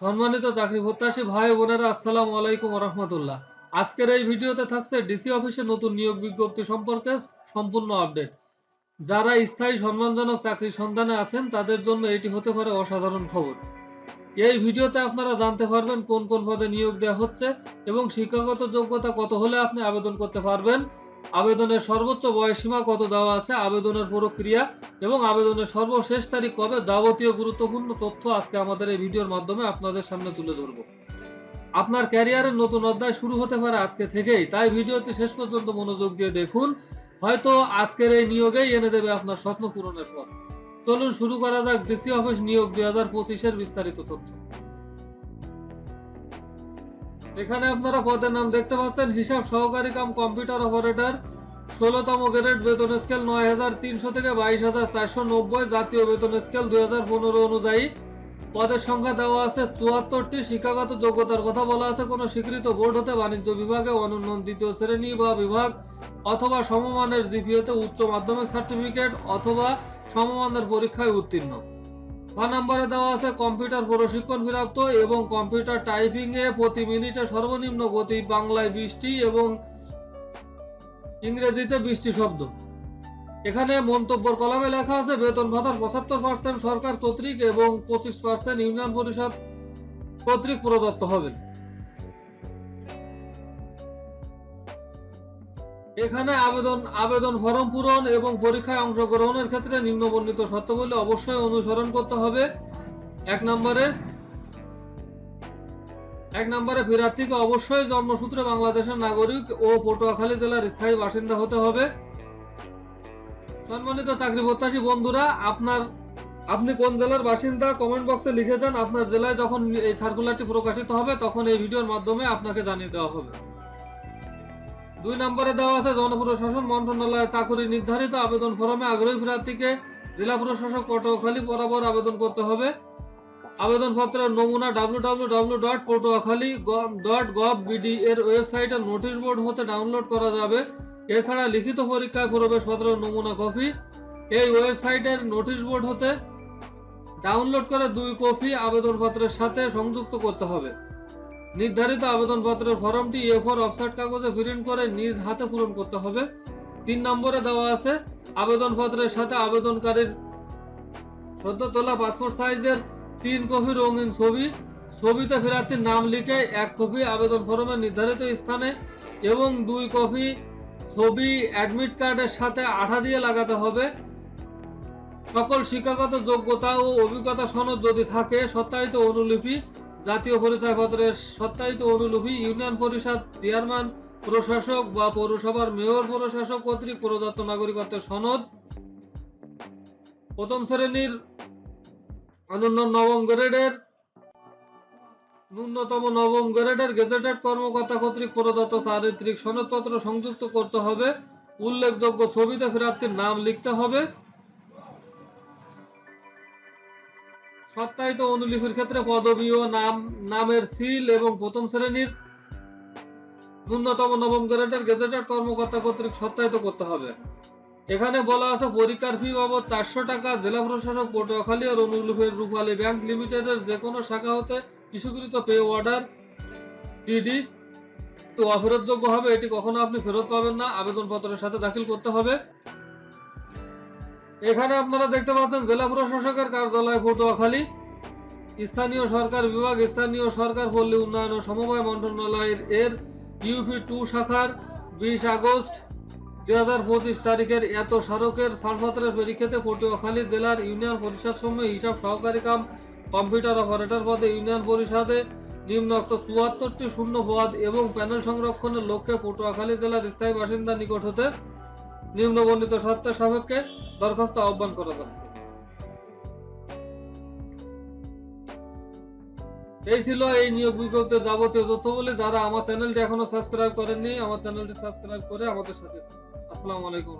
সম্মানিত চাকরি প্রত্যাশী ভাই বোনেরা, আসসালামু আলাইকুম রহমতুল্লাহ। আজকের এই ভিডিওতে থাকছে ডিসি অফিসে নতুন নিয়োগ বিজ্ঞপ্তি সম্পর্কে সম্পূর্ণ আপডেট। যারা স্থায়ী সম্মানজনক চাকরির সন্ধানে আছেন, তাদের জন্য এটি হতে পারে অসাধারণ খবর। এই ভিডিওতে আপনারা জানতে পারবেন কোন কোন পদে নিয়োগ দেওয়া হচ্ছে এবং শিক্ষাগত যোগ্যতা কত হলে আপনি আবেদন করতে পারবেন। আবেদনের সর্বোচ্চ বয়সীমা কত দেওয়া আছে? আবেদনের প্রক্রিয়া এবং আবেদনের সর্বশেষ তারিখ কবে? যাবতীয় গুরুত্বপূর্ণ তথ্য আজকে আমাদের এই ভিডিওর মাধ্যমে আপনাদের সামনে তুলে ধরব। আপনার ক্যারিয়ারের নতুন অধ্যায় শুরু হতে পারে আজকে থেকেই। তাই ভিডিওটি শেষ পর্যন্ত মনোযোগ দিয়ে দেখুন। হয়তো আজকের এই নিয়োগেই এনে দেবে আপনার স্বপ্ন পূরণের পথ। চলুন শুরু করা যাক। ডিসি অফিস নিয়োগ দুই হাজার পঁচিশের বিস্তারিত তথ্য। এখানে আপনারা পদের নাম দেখতে পাচ্ছেন। হিসাব সহকারী কাম কম্পিউটার অপারেটর, ষোলোতম গ্রেড বেতন স্কেল নয় হাজার তিনশো থেকে বাইশ হাজার চারশো নব্বই জাতীয় বেতন স্কেল দুই হাজার পনেরো অনুযায়ী। পদের সংখ্যা দেওয়া আছে চুয়াত্তরটি। শিক্ষাগত যোগ্যতার কথা বলা আছে। কোনো স্বীকৃত বোর্ড হতে বাণিজ্য বিভাগে অনুন্নয়ন দ্বিতীয় শ্রেণি বা বিভাগ অথবা সমমানের জিপিএতে উচ্চ মাধ্যমিক সার্টিফিকেট অথবা সমমানের পরীক্ষায় উত্তীর্ণ। ছ নম্বরে দেওয়া আছে, কম্পিউটার প্রশিক্ষণ প্রাপ্ত এবং কম্পিউটার টাইপিং এ প্রতি মিনিটে সর্বনিম্ন গতি, বাংলায় বৃষ্টি এবং ইংরেজিতে বৃষ্টি শব্দ। এখানে মন্তব্যর কলামে লেখা আছে, বেতন ভাতার পঁচাত্তর পার্সেন্ট সরকার কর্তৃক এবং পঁচিশ পার্সেন্ট ইউনিয়ন পরিষদ কর্তৃক প্রদত্ত হবে। এখানে আবেদন আবেদন ফর্ম পূরণ এবং পরীক্ষায় অংশগ্রহণের ক্ষেত্রে নিম্নবর্ণিত শর্তাবলী অবশ্যই অনুসরণ করতে হবে। এক নম্বরে এক নম্বরে প্রার্থীকে অবশ্যই জন্মসূত্রে বাংলাদেশের নাগরিক ও পটুয়াখালী জেলার স্থায়ী বাসিন্দা হতে হবে। সম্মানিত চাকরি প্রত্যাশী বন্ধুরা, আপনার, আপনি কোন জেলার বাসিন্দা কমেন্ট বক্সে লিখে যান। আপনার জেলায় যখন এই সার্কুলারটি প্রকাশিত হবে, তখন এই ভিডিওর মাধ্যমে আপনাকে জানিয়ে দেওয়া হবে। দুই নম্বরে দেওয়া আছে জনপ্রশাসন মন্ত্রণালয়ে চাকরি নির্ধারিত, আবেদন ফরমে আগ্রহী প্রার্থীকে জেলা প্রশাসক পটুয়াখালী বরাবর আবেদন করতে হবে। আবেদনপত্রের নমুনা W dot Patuakhali dot gov BD এর ওয়েবসাইটে নোটিশ বোর্ড হতে ডাউনলোড করা যাবে। এছাড়া লিখিত পরীক্ষায় প্রবেশপত্রের নমুনা কপি। এই ওয়েবসাইটের নোটিশ বোর্ড হতে ডাউনলোড করে দুই কপি আবেদনপত্রের সাথে সংযুক্ত করতে হবে। নির্ধারিত আবেদনপত্রের ফর্মটি এ ফোর অফসাইড কাগজে প্রিন্ট করে নিজ হাতে পূরণ করতে হবে। তিন নম্বরে দেওয়া আছে, আবেদনপত্রের সাথে আবেদনকারীর সদ্য তোলা পাসপোর্ট সাইজের তিন কপি রঙিন ছবি, ছবিতে প্রার্থীর নাম লিখে এক কপি আবেদন ফর্মে নির্ধারিত স্থানে এবং দুই কপি ছবি অ্যাডমিট কার্ডের সাথে আঠা দিয়ে লাগাতে হবে। সকল শিক্ষাগত যোগ্যতা ও অভিজ্ঞতা সনদ যদি থাকে, সত্যায়িত অনুলিপি জাতীয় পরিচয়পত্রের সত্যায়িত অনুলিপি ইউনিয়ন পরিষদ চেয়ারম্যান, প্রশাসক বা পৌরসভার মেয়র, প্রশাসক কর্তৃক প্রদত্ত নাগরিকত্বের সনদ। প্রথম শ্রেণির অনন্য নবম গ্রেডের, ন্যূনতম নবম গ্রেডের গেজেটেড কর্মকর্তা কর্তৃক প্রদত্ত চারিত্রিক সনদপত্র সংযুক্ত করতে হবে। উল্লেখযোগ্য ছবিতে প্রার্থীর নাম লিখতে হবে। সত্যায়িত অনুলিপির ক্ষেত্রে পদবি ও নাম, নামের সিল এবং প্রথম শ্রেণির ন্যূনতম নবম গ্রেডের গেজেটেড কর্মকর্তা কর্তৃক সত্যায়িত করতে হবে। এখানে বলা আছে, পরীক্ষার ফি বাবদ চারশো টাকা জেলা প্রশাসক পটুয়াখালী আর অনুলিপের রূপালী ব্যাংক লিমিটেডের যে কোনো শাখা হতে ইস্যুকৃত পে অর্ডার ডিডি অফেরতযোগ্য হবে। এটি কখনো আপনি ফেরত পাবেন না। আবেদনপত্রের সাথে দাখিল করতে হবে। এখানে আপনারা দেখতে পাচ্ছেন জেলা প্রশাসকের কার্যালয়, পটুয়াখালী। স্থানীয় সরকার বিভাগ, স্থানীয় সরকার পল্লী উন্নয়ন ও সমবায় মন্ত্রণালয়ের এর ইউপি টু শাখার বিশ আগস্ট দুই হাজার পঁচিশ তারিখের এত স্মারকের ছাড়পত্রের পরীক্ষাতে পটুয়াখালী জেলার ইউনিয়ন পরিষদ সমূহ হিসাব সহকারী কাম কম্পিউটার অপারেটর পদে ইউনিয়ন পরিষদে নিম্নোক্ত চুয়াত্তরটি শূন্য পদ এবং প্যানেল সংরক্ষণের লক্ষ্যে পটুয়াখালী জেলার স্থায়ী বাসিন্দা নিকট হতে নিম্নবর্ণিত সত্তা সাপেক্ষে দরখাস্ত আহ্বান করা যাচ্ছে। এই ছিল এই নিয়োগ বিজ্ঞপ্তির যাবতীয় তথ্য বলে যারা আমার চ্যানেলটি এখনও সাবস্ক্রাইব করেননি, আমার চ্যানেলটি সাবস্ক্রাইব করে আমাদের সাথে আসসালামু আলাইকুম